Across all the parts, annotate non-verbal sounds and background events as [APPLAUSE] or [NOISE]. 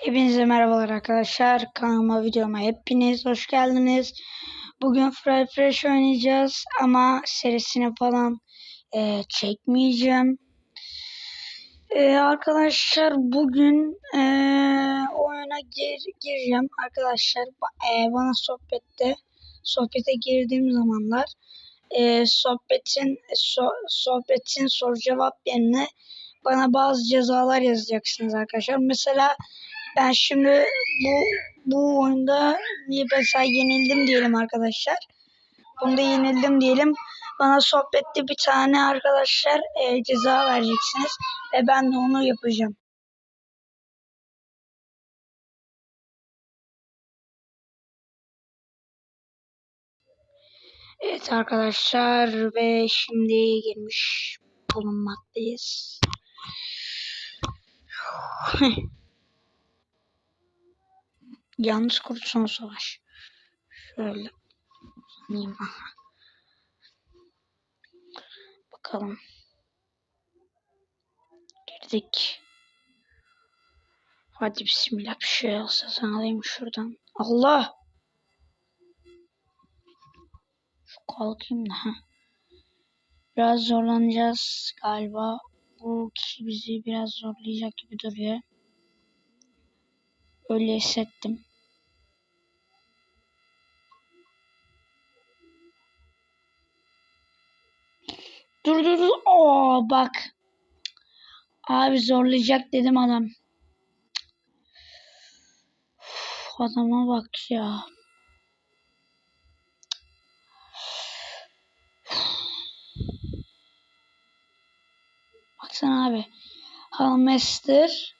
Hepinize merhabalar arkadaşlar. Kanalıma videoma hepiniz hoş geldiniz. Bugün Fry Fresh oynayacağız ama serisini falan e, çekmeyeceğim. E, arkadaşlar bugün e, oyuna gir, gireceğim. Arkadaşlar e, bana sohbette sohbete girdiğim zamanlar e, sohbetin so, sohbetin soru cevap yerine bana bazı cezalar yazacaksınız arkadaşlar. Mesela ben şimdi bu bu oyunda mesela yenildim diyelim arkadaşlar. Bunda yenildim diyelim. Bana sohbette bir tane arkadaşlar e, ceza vereceksiniz ve ben de onu yapacağım. Evet arkadaşlar ve şimdi girmiş bulunmaktayız. [LAUGHS] Yalnız kurt savaş. Şöyle. Bakalım. Girdik. Hadi bismillah bir şey olsa sana alayım şuradan. Allah! Şu kalkayım da. Ha. Biraz zorlanacağız galiba. Bu kişi bizi biraz zorlayacak gibi duruyor. Öyle hissettim. Dur dur dur. Oo bak. Abi zorlayacak dedim adam. Uf, adama bak ya. Baksana abi. Halmester.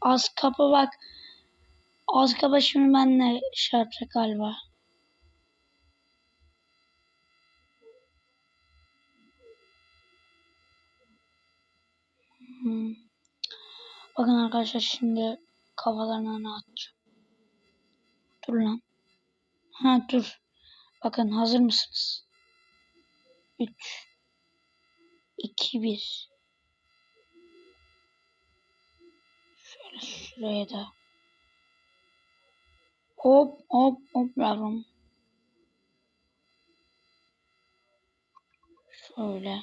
Az kapı bak. Az kapa şimdi benle şart galiba. Bakın arkadaşlar şimdi kafalarına ne atacağım. Dur lan. Ha dur. Bakın hazır mısınız? 3 2 1 Şöyle şuraya da. Hop hop hop yavrum. Şöyle.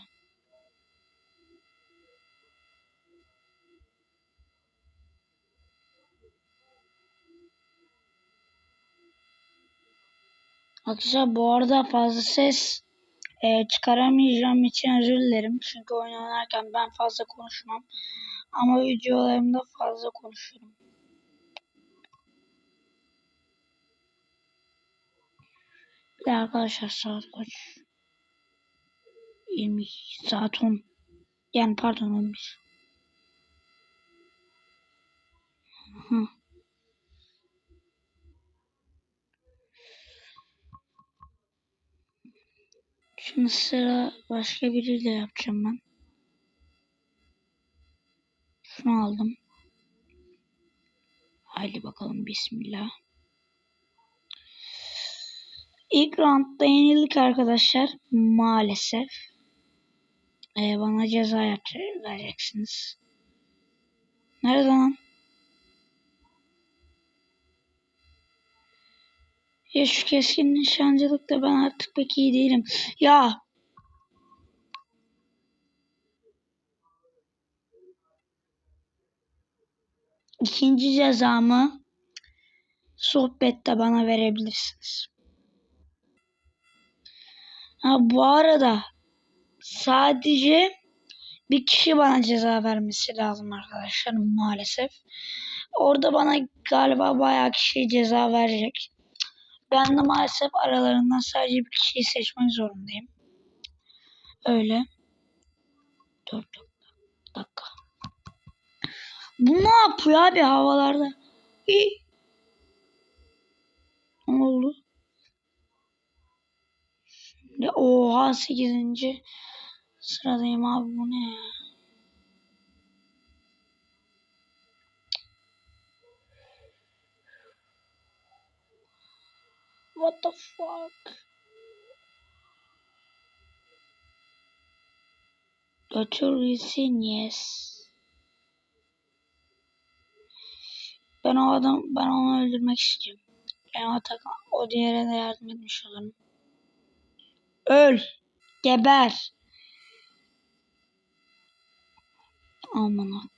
Arkadaşlar bu arada fazla ses e, çıkaramayacağım için özür dilerim. Çünkü oyun oynarken ben fazla konuşmam. Ama videolarımda fazla konuşurum. Bir de arkadaşlar saat kaç? 20 saat 10. Yani pardon 11. Hı. Şimdi sıra başka biriyle yapacağım ben. Şunu aldım. Haydi bakalım bismillah. İlk roundda yenildik arkadaşlar. Maalesef. Ee, bana ceza vereceksiniz. Nerede lan? Ya şu keskin nişancılıkta ben artık pek iyi değilim. Ya İkinci cezamı sohbette bana verebilirsiniz. Ha, bu arada sadece bir kişi bana ceza vermesi lazım arkadaşlar maalesef. Orada bana galiba bayağı kişi ceza verecek. Ben de maalesef aralarından sadece bir kişiyi seçmek zorundayım. Öyle. Dur. Dakika. Bu ne yapıyor abi havalarda? İyi. Ne oldu? Şimdi oha 8. sıradayım abi bu ne ya? What the fuck? Götür gitsin yes. Ben o adam ben onu öldürmek istiyorum. Ben o takım o diğere de yardım etmiş olurum. Öl. Geber. Aman.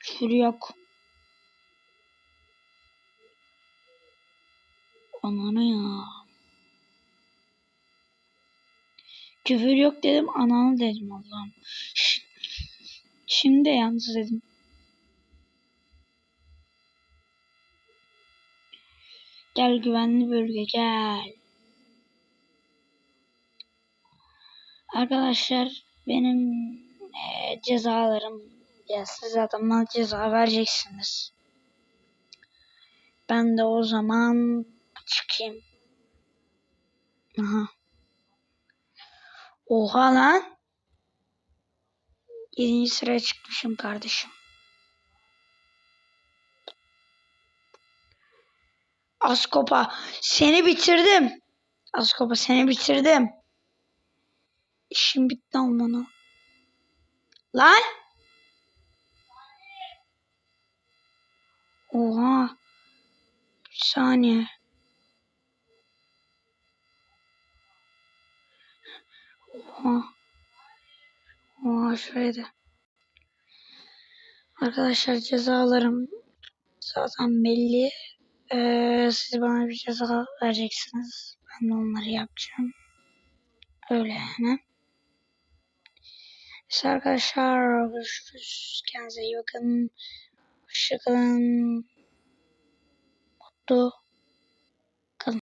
Küfür yok. Ananı ya. Küfür yok dedim, ananı dedim Allah'ım. Şimdi yalnız dedim. Gel güvenli bölge gel. Arkadaşlar benim eee, cezalarım ya siz bana ceza vereceksiniz. Ben de o zaman çıkayım. Aha. Oha lan. Yedinci sıraya çıkmışım kardeşim. Askopa seni bitirdim. Askopa seni bitirdim. İşim bitti amına. Lan. Oha. Bir saniye. Oha. Oha şöyle. Arkadaşlar cezalarım zaten belli. Ee, siz bana bir ceza vereceksiniz. Ben de onları yapacağım. Öyle yani. İşte arkadaşlar görüşürüz. Kendinize iyi bakın. Hoşçakalın. Mutlu